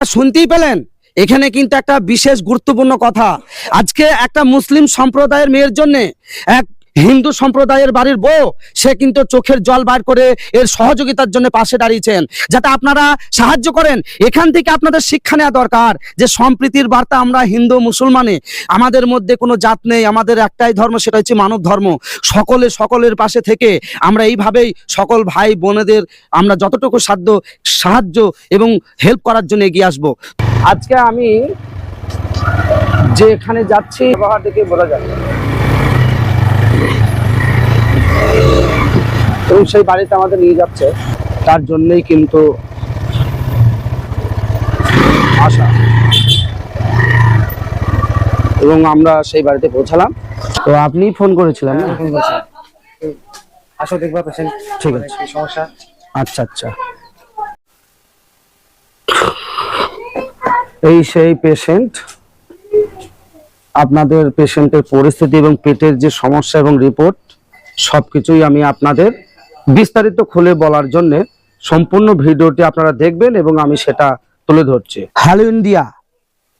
শুনতেই পেলেন? এখানে কিন্তু একটা বিশেষ গুরুত্বপূর্ণ কথা। আজকে একটা মুসলিম সম্প্রদায়ের মেয়ের জন্য এক হিন্দু সম্প্রদায়ের বাড়ির বউ, সে কিন্তু চোখের জল বার করে এর সহযোগিতার জন্য পাশে দাঁড়িয়েছেন। যাতে আপনারা সাহায্য করেন, এখান থেকে আপনাদের শিক্ষা নেওয়া দরকার যে সম্প্রীতির বার্তা আমরা হিন্দু মুসলমানে, আমাদের মধ্যে কোনো জাত নেই, আমাদের একটাই ধর্ম সেটা হচ্ছে মানব ধর্ম। সকলে সকলের পাশে থেকে আমরা এইভাবেই সকল ভাই বোনেদের আমরা যতটুকু সাধ্য, সাহায্য এবং হেল্প করার জন্য এগিয়ে আসব। আজকে আমি যে এখানে যাচ্ছি, ব্যবহার দেখে যায় এবং সেই বাড়িতে আমাদের নিয়ে যাচ্ছে। তার জন্যই কিন্তু আসা এবং আমরা সেই বাড়িতে পৌঁছালাম। তো আপনি ফোন করেছিলেন না? আসো দেখবা পেশেন্ট ঠিক আছে। সমস্যা? আচ্ছা আচ্ছা। এই সেই পেশেন্ট আপনাদের পেশেন্টের পরিস্থিতি এবং পেটের যে সমস্যা এবং রিপোর্ট সবকিছুই আমি আপনাদের বিস্তারিত খুলে বলার জন্য সম্পূর্ণ ভিডিওটি আপনারা দেখবেন এবং আমি সেটা তুলে ধরছি। হ্যালো ইন্ডিয়া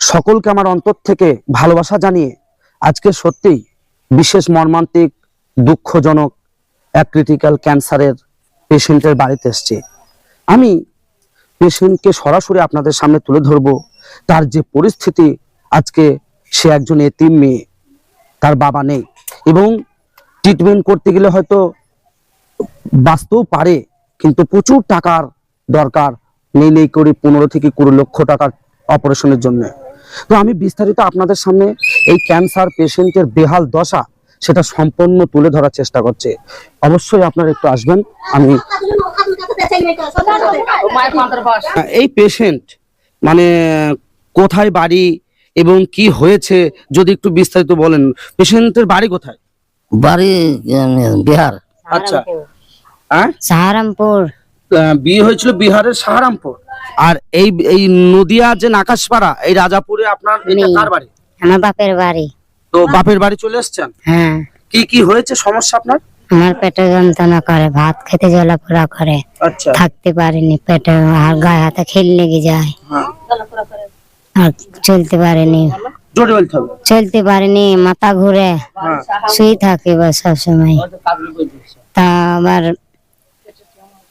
সকলকে আমার অন্তর থেকে ভালোবাসা জানিয়ে আজকে সত্যিই বিশেষ মর্মান্তিক, দুঃখজনক, এক ক্রিটিক্যাল ক্যান্সারের পেশেন্টের বাড়িতে এসছে। আমি পেশেন্টকে সরাসরি আপনাদের সামনে তুলে ধরব। তার যে পরিস্থিতি আজকে সে একজন এতিম মেয়ে, তার বাবা নেই এবং ট্রিটমেন্ট করতে গেলে হয়তো বাঁচতেও পারে কিন্তু প্রচুর টাকার দরকার নেই নেই করে পনেরো থেকে কুড়ি লক্ষ টাকার অপারেশনের জন্য। তো আমি বিস্তারিত আপনাদের সামনে এই ক্যান্সার পেশেন্টের বেহাল দশা সেটা সম্পূর্ণ তুলে ধরার চেষ্টা করছে। অবশ্যই আপনারা একটু আসবেন আমি এই পেশেন্ট মানে কোথায় বাড়ি এবং কি হয়েছে যদি একটু বিস্তারিত বলেন। পেশেন্টের বাড়ি কোথায়? বাড়ি বিহার। আচ্ছা। হ্যাঁ? সাহারামপুর। বিয়ে হয়েছিল বিহারের সাহারামপুর। আর এই এই নদিয়া যে নাকাশপাড়া এই রাজাপুরে আপনার এটা কার বাড়ি? আমার বাপের বাড়ি। তো বাপের বাড়ি চলে এসেছেন? হ্যাঁ। কি কি হয়েছে সমস্যা আপনার? আমার পেটে যন্ত্রণা করে ভাত খেতে জ্বলাপোড়া করে। আচ্ছা। থাকতে পারিনি পেটে আর গায়ে হাতে খেল লেগে যায়। হ্যাঁ। আর চলতে পারিনি। চলতে পারিনি মাথা ঘুরে। হ্যাঁ। শুয়ে থাকি বস সবসময়। তা আবার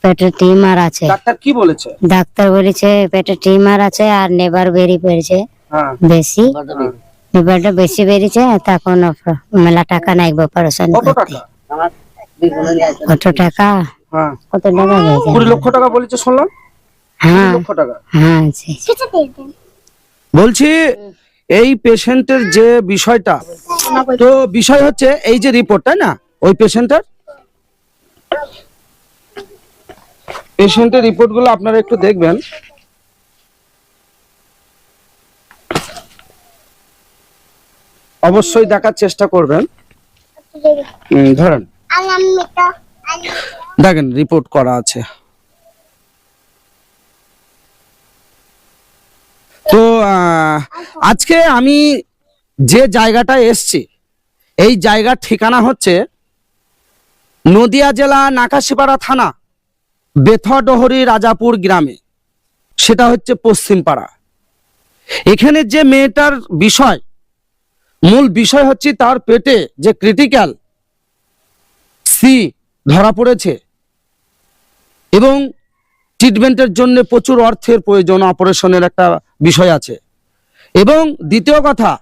পেটে টিমার আছে। ডাক্তার কি বলেছে? ডাক্তার বলেছে পেটে টিমার আছে আর নেবার বেরিয়ে পড়েছে হ্যাঁ। বেশি। লিভারটা বেশি বেরিয়েছে তখন মেলা টাকা নাই অপারেশন কত টাকা? কত টাকা? হ্যাঁ। কত টাকা গেছে কুড়ি লক্ষ টাকা বলেছে শুনলাম। হ্যাঁ। লক্ষ টাকা। হ্যাঁ। বলছি এই পেশেন্টের যে বিষয়টা তো বিষয় হচ্ছে এই যে রিপোর্ট তাই না? ওই পেশেন্টের পেশেন্টের রিপোর্টগুলো আপনারা একটু দেখবেন। অবশ্যই দেখার চেষ্টা করবেন। ধরেন। দেখেন রিপোর্ট করা আছে। তো আজকে আমি যে জায়গাটায় এসছি এই জায়গার ঠিকানা হচ্ছে নদিয়া জেলা নাকাশিপাড়া থানা। বেথডহরি রাজাপুর গ্রামে। সেটা হচ্ছে পশ্চিমপাড়া। এখানে যে মেয়েটার বিষয়, মূল বিষয় হচ্ছে তার পেটে যে ক্রিটিক্যাল সি ধরা পড়েছে এবং ট্রিটমেন্টের জন্য প্রচুর অর্থের প্রয়োজন অপারেশনের একটা বিষয় আছে। এবং দ্বিতীয় কথা,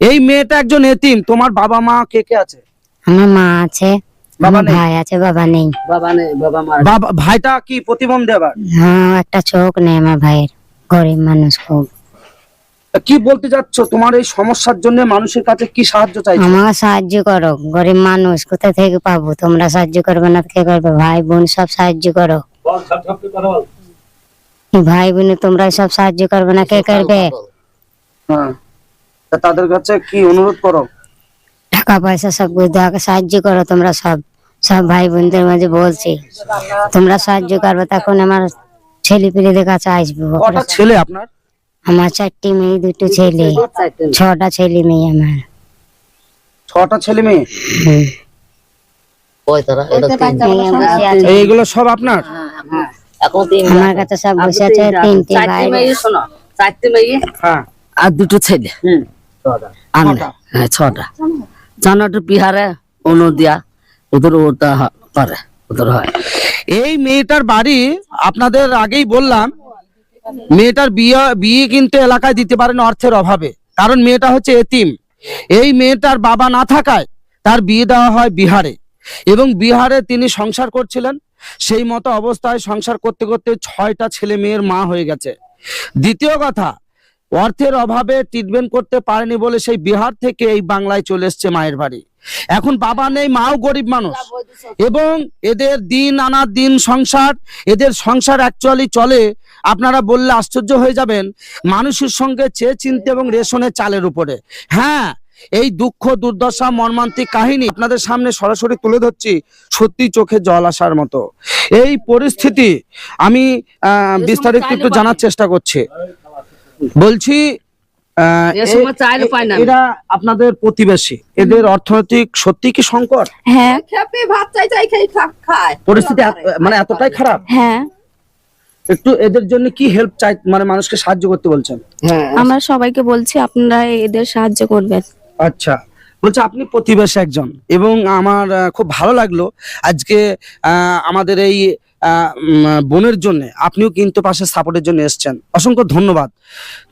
এই মেয়েটা একজন এতিম, তোমার বাবা মা কে কে আছে? আমার মা আছে। বাবা নেই? ভাই আছে বাবা নেই। বাবা নেই বাবা মার বাবা ভাইটা কি প্রতিবন্ধী আবার? হ্যাঁ একটা চোখ নেই আমার ভাইয়ের। গরিব মানুষ খুব। কি বলতে যাচ্ছ? তোমার এই সমস্যার জন্য মানুষের কাছে কি সাহায্য সাহায্য করো গরিব মানুষ। কোথা থেকে পাবো? তোমরা সাহায্য করবে না কে করবে? ভাই বোন সব সাহায্য করো। ভাই বোন তোমরা সব সাহায্য করবে না কে করবে? হ্যাঁ। তা তাদের কাছে কি অনুরোধ করো? টাকা পয়সা সব কিছু দেওয়াকে সাহায্য করো তোমরা সব সব ভাই বোনদের মাঝে বলছি। তোমরা সাহায্য করবে তখন আমার ছেলে পেলেদের কাছে আসব। ছেলে আপনার? আমার চারটি মেয়ে দুটো ছেলে ছটা ছেলে মেয়ে আমার। ছটা ছেলে মেয়ে। এইগুলো সব আপনার? আমার কাছে সব বসে আছে তিনটে। ভাই। হ্যাঁ। আর দুটো ছেলে। হুম। ছটা? জানাটা বিহারে অনুদিয়া ওদের ওটা করে ওদের হয়। এই মেয়েটার বাড়ি আপনাদের আগেই বললাম মেয়েটার বিয়ে বিয়ে কিন্তু এলাকায় দিতে পারেন অর্থের অভাবে, কারণ মেয়েটা হচ্ছে এতিম। এই মেয়েটার বাবা না থাকায় তার বিয়ে দেওয়া হয় বিহারে, এবং বিহারে তিনি সংসার করছিলেন, সেই মতো অবস্থায় সংসার করতে করতে ছয়টা ছেলে মেয়ের মা হয়ে গেছে। দ্বিতীয় কথা অর্থের অভাবে ট্রিটমেন্ট করতে পারেনি বলে সেই বিহার থেকে এই বাংলায় চলে এসছে মায়ের বাড়ি। এখন বাবা নেই মাও গরিব মানুষ। এবং এদের দিন আনা দিন সংসার এদের সংসার অ্যাকচুয়ালি চলে। আপনারা বললে আশ্চর্য হয়ে যাবেন মানুষের সঙ্গে চেয়ে চিনতে এবং রেশনের চালের উপরে। হ্যাঁ এই দুঃখ দুর্দশা মর্মান্তিক কাহিনী আপনাদের সামনে সরাসরি তুলে ধরছি সত্যি চোখে জল আসার মতো। এই পরিস্থিতি আমি বিস্তারিত একটু জানার চেষ্টা করছি। বলছি। এরা আপনাদের প্রতিবেশী। এদের অর্থনৈতিক সত্যি কি সংকট? হ্যাঁ। ভাত চাই চাই খায়। পরিস্থিতি মানে এতটাই খারাপ। হ্যাঁ। একটু এদের জন্য কি হেল্প চাই মানে মানুষকে সাহায্য করতে বলছেন? হ্যাঁ। আমরা সবাইকে বলছি আপনারা এদের সাহায্য করবেন। আচ্ছা। বলছে আপনি প্রতিবেশী একজন এবং আমার খুব ভালো লাগল। আজকে আহ, আমাদের এই বোনের জন্য, আপনিও কিন্তু পাশে সাপোর্টের জন্য এসছেন। অসংখ্য ধন্যবাদ।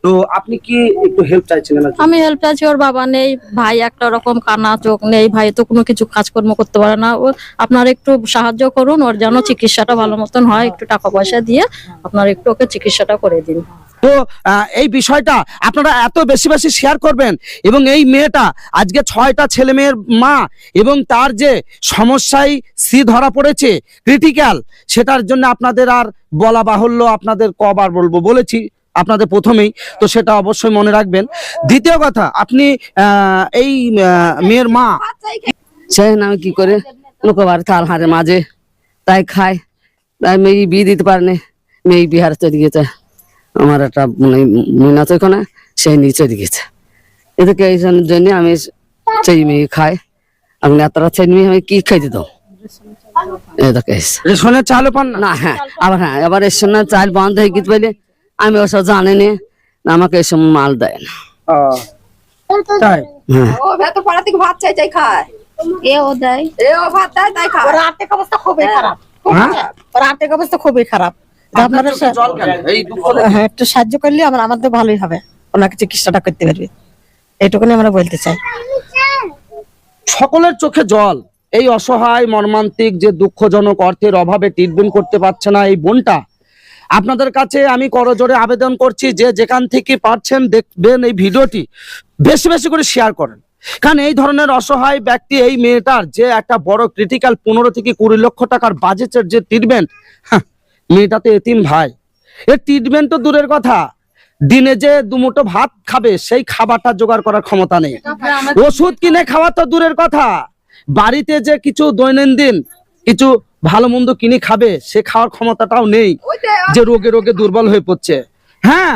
তো আপনি কি একটু হেল্প চাইছিলেন আমি হেল্প চাইছি, ওর বাবা নেই, ভাই একটা রকম কানা চোখ নেই, ভাই তো কোনো কিছু কাজকর্ম করতে পারে না। ও, আপনার একটু সাহায্য করুন, ওর যেন চিকিৎসাটা ভালো মতন হয়, একটু টাকা পয়সা দিয়ে আপনার একটু ওকে চিকিৎসাটা করে দিন। তো এই বিষয়টা আপনারা এত বেশি বেশি শেয়ার করবেন এবং এই মেয়েটা আজকে ছয়টা ছেলে মেয়ের মা এবং তার যে সমস্যায় সি ধরা পড়েছে ক্রিটিক্যাল সেটার জন্য আপনাদের আর বলা বাহুল্য আপনাদের কবার বলব, বলেছি আপনাদের প্রথমেই, তো সেটা অবশ্যই মনে রাখবেন। দ্বিতীয় কথা, আপনি এই মেয়ের মা চাই খেয়ে কি করে? লোকবার তার হারে মাঝে, তাই খায়, তাই মেয়ে বিয়ে দিতে পারেনি মেয়ে বিহার চলে গেছে আমার একটা মানে মিনা তো এখানে সেই নিয়ে চলে গেছে। এদেরকে এই জন্য আমি সেই মেয়ে খাই। আমি এতটা সেই মেয়ে আমি কি খাই দিতাম এদেরকে রেশনের চালও পান না? না হ্যাঁ আবার হ্যাঁ এবার চাল বন্ধ হয়ে আমি ওসব জানি না। আমাকে এসব মাল দেয় না। তাই? হ্যাঁ। ও ভেতর পাড়া থেকে ভাত চাই চাই খায়। এ ও দেয়। এ ও ভাত দেয় তাই খায়। ওর আর্থিক অবস্থা খুবই খারাপ। হ্যাঁ? ওর আর্থিক অবস্থা খুবই খারাপ। আপনারা হ্যাঁ একটু সাহায্য করলে আমার আমাদের ভালোই হবে। ওনাকে চিকিৎসাটা করতে পারবে। এইটুকুনি আমরা বলতে চাই। সকলের চোখে জল। এই অসহায় মর্মান্তিক যে দুঃখজনক অর্থের অভাবে ট্রিটমেন্ট করতে পারছে না এই বোনটা। আপনাদের কাছে আমি করজোরে আবেদন করছি যে যেখান থেকে পারছেন দেখবেন এই ভিডিওটি বেশি বেশি করে শেয়ার করেন। কারণ এই ধরনের অসহায় ব্যক্তি এই মেয়েটার যে একটা বড় ক্রিটিক্যাল পনেরো থেকে কুড়ি লক্ষ টাকার বাজেটের যে ট্রিটমেন্ট মেয়েটাতে এতিম ভাই। এর ট্রিটমেন্ট তো দূরের কথা। দিনে যে দুমুটো ভাত খাবে, সেই খাবারটা জোগাড় করার ক্ষমতা নেই। ওষুধ কিনে খাওয়া তো দূরের কথা। বাড়িতে যে কিছু দৈনন্দিন কিছু ভালো মন্দ কিনে খাবে, সে খাওয়ার ক্ষমতাটাও নেই যে রোগে রোগে দুর্বল হয়ে পড়ছে। হ্যাঁ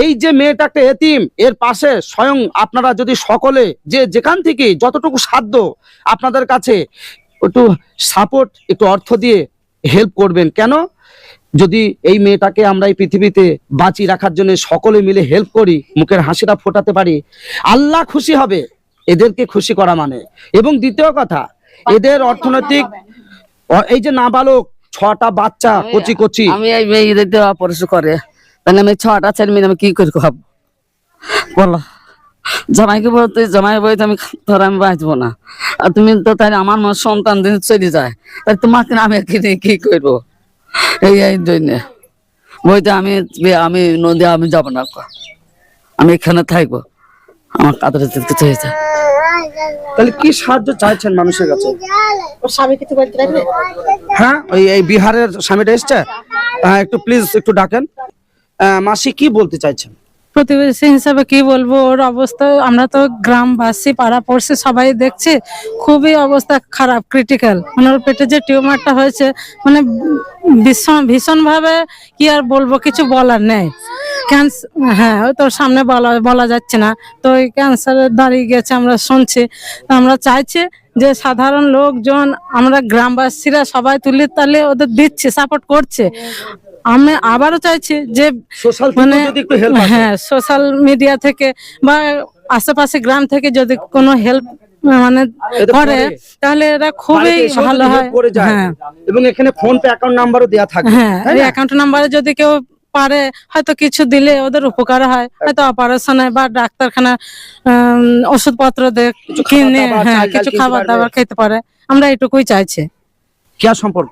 এই যে মেয়েটা একটা এতিম, এর পাশে স্বয়ং আপনারা যদি সকলে যে যেখান থেকে যতটুকু সাধ্য আপনাদের কাছে একটু সাপোর্ট একটু অর্থ দিয়ে হেল্প করবেন। কেন? যদি এই মেয়েটাকে আমরা এই পৃথিবীতে বাঁচিয়ে রাখার জন্য সকলে মিলে হেল্প করি মুখের হাসিটা ফোটাতে পারি আল্লাহ খুশি হবে এদেরকে খুশি করা মানে। এবং দ্বিতীয় কথা এদের অর্থনৈতিক এই যে নাবালক ছটা বাচ্চা কচি কচি আমি এই মেয়েদের দেওয়া করে। তাহলে আমি ছটা ছেলে মেয়ে আমি কি করে খাব? বলো। জামাইকে বলতে জামাই বলতে আমি ধর আমি বাঁচবো না। আর তুমি তো তাহলে আমার সন্তান দিন চলে যায় তাহলে তোমাকে আমি কি করব? এই এই জন্য বইতে আমি আমি নদী আমি যাব না আমি এখানে থাকব। আমার কাদের চাইছে তাহলে কি সাহায্য চাইছেন মানুষের কাছে? বলতে পারবে? হ্যাঁ ওই এই বিহারের স্বামীটা এসছে? হ্যাঁ, একটু প্লিজ একটু ডাকেন। আহ, মাসি কি বলতে চাইছেন? প্রতিবেশী হিসাবে কি বলব, ওর অবস্থা, আমরা তো গ্রামবাসী, পাড়া পড়শি সবাই দেখছি, খুবই অবস্থা খারাপ ক্রিটিক্যাল মানে ওর পেটে যে টিউমারটা হয়েছে মানে ভীষণ, ভীষণভাবে কি আর বলব, কিছু বলার নেই। ক্যান্সার হ্যাঁ ওই তো সামনে বলা বলা যাচ্ছে না। তো ওই ক্যান্সারের দাঁড়িয়ে গেছে আমরা শুনছি। আমরা চাইছি যে সাধারণ লোকজন আমরা গ্রামবাসীরা সবাই তুলে তাহলে ওদের দিচ্ছে সাপোর্ট করছে। আমি আবারও চাইছি যে মানে হ্যাঁ সোশ্যাল মিডিয়া থেকে বা আশেপাশে গ্রাম থেকে যদি কোনো হেল্প মানে করে। তাহলে এরা খুবই ভালো হয়। হ্যাঁ। এবং এখানে ফোন পে অ্যাকাউন্ট নাম্বারও দেওয়া থাকবে। হ্যাঁ অ্যাকাউন্ট নাম্বারে যদি কেউ পারে হয়তো কিছু দিলে ওদের উপকার হয় হয়তো অপারেশনে বা ডাক্তারখানা উম, ওষুধপত্র দেখ কিছু খাবার কিনে দাবার, হ্যাঁ চাল ডাল কিছু কিনতে খাবার পারবে। দাবার খেতে পারে আমরা এটুকুই চাইছি क्या संपर्क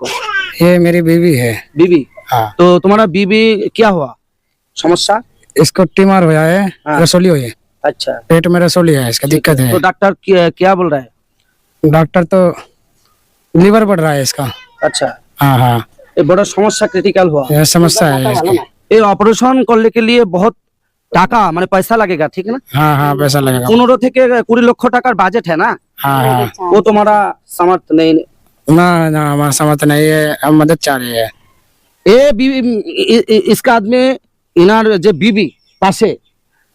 ये मेरी बीवी है बीबी हाँ तो तुम्हारा बीबी क्या हुआ समस्या इसको टीमर हुआ है हाँ। रसोली हुई है अच्छा पेट में रसोली है इसका दिक्कत है तो डॉक्टर क्या, क्या बोल रहा है डॉक्टर तो लीवर बढ़ रहा है इसका अच्छा हाँ हाँ ये বড় সমস্যা ক্রিটিক্যাল হওয়া। এই समस्या है ये ऑपरेशन करने के টাকা মানে পয়সা লাগেগা ঠিক না? হ্যাঁ হ্যাঁ পয়সা লাগে 15 থেকে 20 লক্ষ টাকার বাজেট হ্যাঁ না? হ্যাঁ হ্যাঁ। ও তোমারা সামর্থ্য নেই। না না আমার সামর্থ্য নেই আমাদের চারে। এ বিবি ইসকা আদমি ইনার যে বিবি পাশে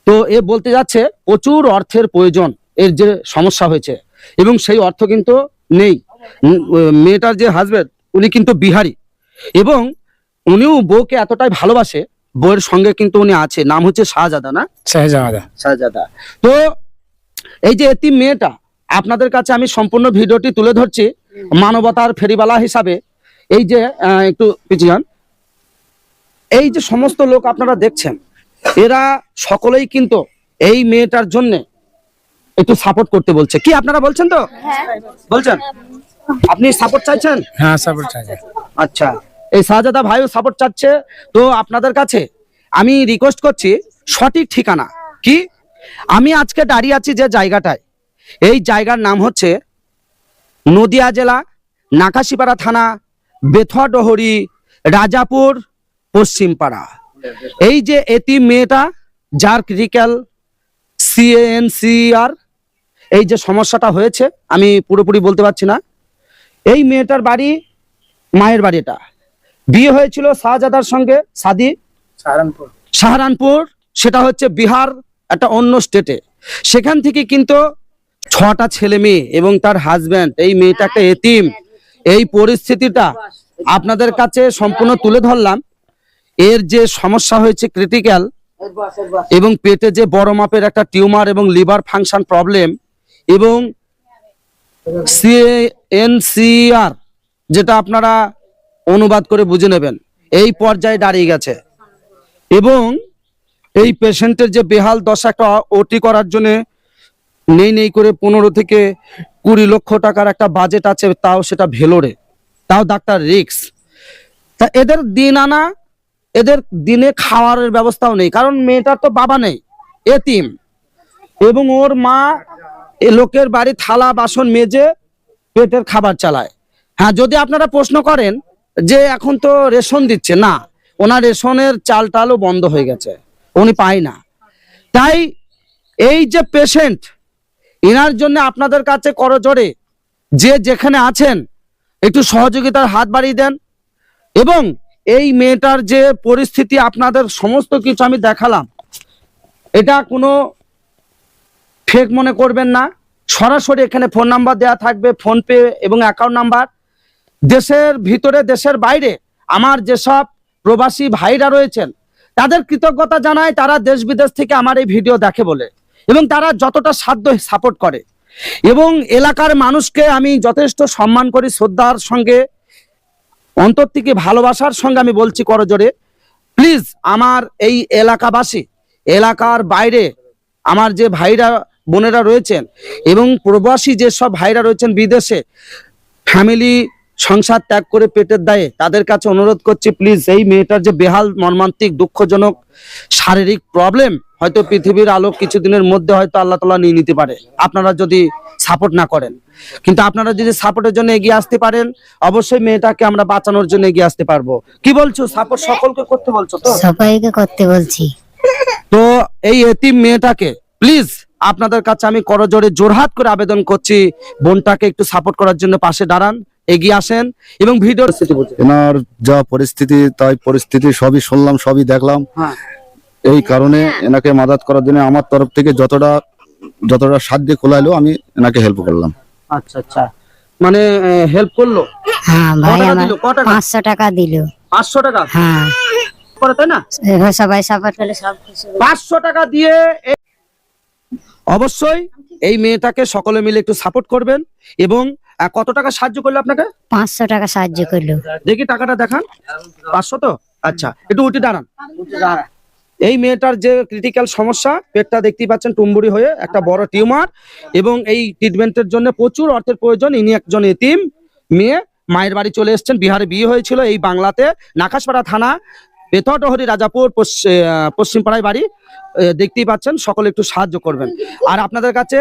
তো এ বলতে যাচ্ছে প্রচুর অর্থের প্রয়োজন এর যে সমস্যা হয়েছে। এবং সেই অর্থ কিন্তু নেই। মেয়েটার যে হাজবেন্ড উনি কিন্তু বিহারি। এবং উনিও বউকে এতটাই ভালোবাসে বউয়ের সঙ্গে কিন্তু উনি আছে নাম হচ্ছে শাহজাদা না? শাহজাদা। শাহজাদা। তো এই যে এতিম মেয়েটা আপনাদের কাছে আমি সম্পূর্ণ ভিডিওটি তুলে ধরছি মানবতার ফেরিবালা হিসাবে। এই যে একটু পিছিয়ে এই যে সমস্ত লোক আপনারা দেখছেন এরা সকলেই কিন্তু এই মেয়েটার জন্য একটু সাপোর্ট করতে বলছে। কি আপনারা বলছেন তো? হ্যাঁ। বলছেন? আপনি সাপোর্ট চাইছেন? হ্যাঁ সাপোর্ট চাইছেন আচ্ছা। এই শাহজাদা ভাইও সাপোর্ট চাচ্ছে। তো আপনাদের কাছে আমি রিকোয়েস্ট করছি সঠিক ঠিকানা। কি? আমি আজকে দাঁড়িয়ে আছি যে জায়গাটায়। এই জায়গার নাম হচ্ছে নদিয়া জেলা, নাকাশিপাড়া থানা, বেথুয়াডহরি, রাজাপুর, পশ্চিমপাড়া। এই যে এটি মেয়েটা, যার ক্রিটিক্যাল সিএনসিআর এই যে সমস্যাটা হয়েছে, আমি পুরোপুরি বলতে পারছি না। এই মেয়েটার বাড়ি, মায়ের বাড়িটা বিয়ে হয়েছিল শাহজাদার সঙ্গে সাদি সাহারানপুর। সাহারানপুর সেটা হচ্ছে বিহার একটা অন্য স্টেটে সেখান থেকে কিন্তু ছটা ছেলে মেয়ে এবং তার হাজব্যান্ড এই মেয়েটা একটা এতিম। এই পরিস্থিতিটা আপনাদের কাছে সম্পূর্ণ তুলে ধরলাম। এর যে সমস্যা হয়েছে ক্রিটিক্যাল এবং পেটে যে বড় মাপের একটা টিউমার এবং লিভার ফাংশন প্রবলেম এবং সিএনসিআর যেটা আপনারা অনুবাদ করে বুঝে নেবেন। এই পর্যায়ে দাঁড়িয়ে গেছে। এবং এই পেশেন্টের যে বেহাল দশা একটা ওটি করার জন্য নেই নেই করে পনেরো থেকে কুড়ি লক্ষ টাকার একটা বাজেট আছে, তাও সেটা ভেলোরে। তাও ডাক্তার রিক্স। তা এদের দিন আনা, এদের দিনে খাওয়ারের ব্যবস্থাও নেই, কারণ মেয়েটার তো বাবা নেই, এতিম। এবং ওর মা এ লোকের বাড়ি থালা, বাসন মেজে পেটের খাবার চালায়। হ্যাঁ যদি আপনারা প্রশ্ন করেন যে এখন তো রেশন দিচ্ছে, না, ওনার রেশনের চাল টালও বন্ধ হয়ে গেছে, উনি পায় না। তাই এই যে পেশেন্ট এনার জন্য আপনাদের কাছে করজোড়ে যে যেখানে আছেন, একটু সহযোগিতার হাত বাড়িয়ে দেন এবং এই মেয়েটার যে পরিস্থিতি, আপনাদের সমস্ত কিছু আমি দেখালাম, এটা কোনো ফেক মনে করবেন না। সরাসরি এখানে ফোন নাম্বার দেওয়া থাকবে ফোন পে এবং অ্যাকাউন্ট নাম্বার দেশের ভিতরে, দেশের বাইরে আমার যেসব প্রবাসী ভাইরা রয়েছেন, তাদের কৃতজ্ঞতা জানায় তারা দেশ বিদেশ থেকে আমার এই ভিডিও দেখে বলে। এবং তারা যতটা সাধ্য সাপোর্ট করে। এবং এলাকার মানুষকে আমি যথেষ্ট সম্মান করি, শ্রদ্ধার সঙ্গে, অন্তর থেকে ভালোবাসার সঙ্গে আমি বলছি করজোরে। প্লিজ, আমার এই এলাকাবাসী, এলাকার বাইরে আমার যে ভাইরা, বোনেরা রয়েছেন এবং প্রবাসী যেসব ভাইরা রয়েছেন বিদেশে ফ্যামিলি সংসার ত্যাগ করে পেটের দায়ে তাদের কাছে অনুরোধ করছি প্লিজ এই মেয়েটার যে বেহাল মর্মান্তিক দুঃখজনক শারীরিক প্রবলেম হয়তো পৃথিবীর আলো কিছুদিনের মধ্যে হয়তো আল্লাহ তালা নিয়ে নিতে পারে। আপনারা যদি সাপোর্ট না করেন। কিন্তু আপনারা যদি সাপোর্টের জন্য এগিয়ে আসতে পারেন অবশ্যই মেয়েটাকে আমরা বাঁচানোর জন্য এগিয়ে আসতে পারব। কি বলছো? সাপোর্ট সকলকে করতে বলছো তো? সবাইকে করতে বলছি। তো এই এতিম মেয়েটাকে প্লিজ আপনাদের কাছে আমি করজোরে জোরহাট করে আবেদন করছি। বোনটাকে একটু সাপোর্ট করার জন্য পাশে দাঁড়ান। এগিয়ে আসেন এবং এনার যা পরিস্থিতি তাই পরিস্থিতি সবই শুনলাম সবই দেখলাম। হ্যাঁ। এই কারণে এনাকে মাদাত করার জন্য আমার তরফ থেকে যতটা যতটা সাধ্য খোলাইলো আমি এনাকে হেল্প করলাম। আচ্ছা আচ্ছা। মানে হেল্প করল? হ্যাঁ ভাই আমার দিলো? টাকা? পাঁচশো টাকা দিল। পাঁচশো টাকা? হ্যাঁ। করে তাই না? সবাই সাপোর্ট করলে সব কিছু। পাঁচশো টাকা দিয়ে অবশ্যই এই মেয়েটাকে সকলে মিলে একটু সাপোর্ট করবেন এবং কত টাকা সাহায্য করল আপনাকে? পাঁচশো টাকা সাহায্য করল। দেখি টাকাটা দেখান। পাঁচশো তো? আচ্ছা একটু উঠে দাঁড়ান। এই মেয়েটার যে ক্রিটিক্যাল সমস্যা পেটটা দেখতেই পাচ্ছেন টুম্বুরি হয়ে একটা বড় টিউমার এবং এই ট্রিটমেন্টের জন্য প্রচুর অর্থের প্রয়োজন। ইনি একজন এতিম মেয়ে মায়ের বাড়ি চলে এসেছেন বিহারে বিয়ে হয়েছিল এই বাংলাতে নাকাশপাড়া থানা বেতডহরি রাজাপুর পশ্চিমপাড়ায় বাড়ি। দেখতেই পাচ্ছেন সকলে একটু সাহায্য করবেন। আর আপনাদের কাছে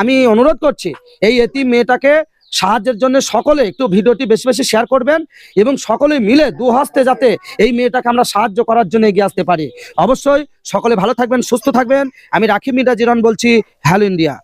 আমি অনুরোধ করছি এই এতিম মেয়েটাকে সাহায্যের জন্য সকলে একটু ভিডিওটি বেশি বেশি শেয়ার করবেন এবং সকলে মিলে দু হস্তে যাতে এই মেয়েটাকে আমরা সাহায্য করার জন্য এগিয়ে আসতে পারি। অবশ্যই সকলে ভালো থাকবেন, সুস্থ থাকবেন। আমি রাখি মিডা জিরন বলছি, হ্যালো ইন্ডিয়া।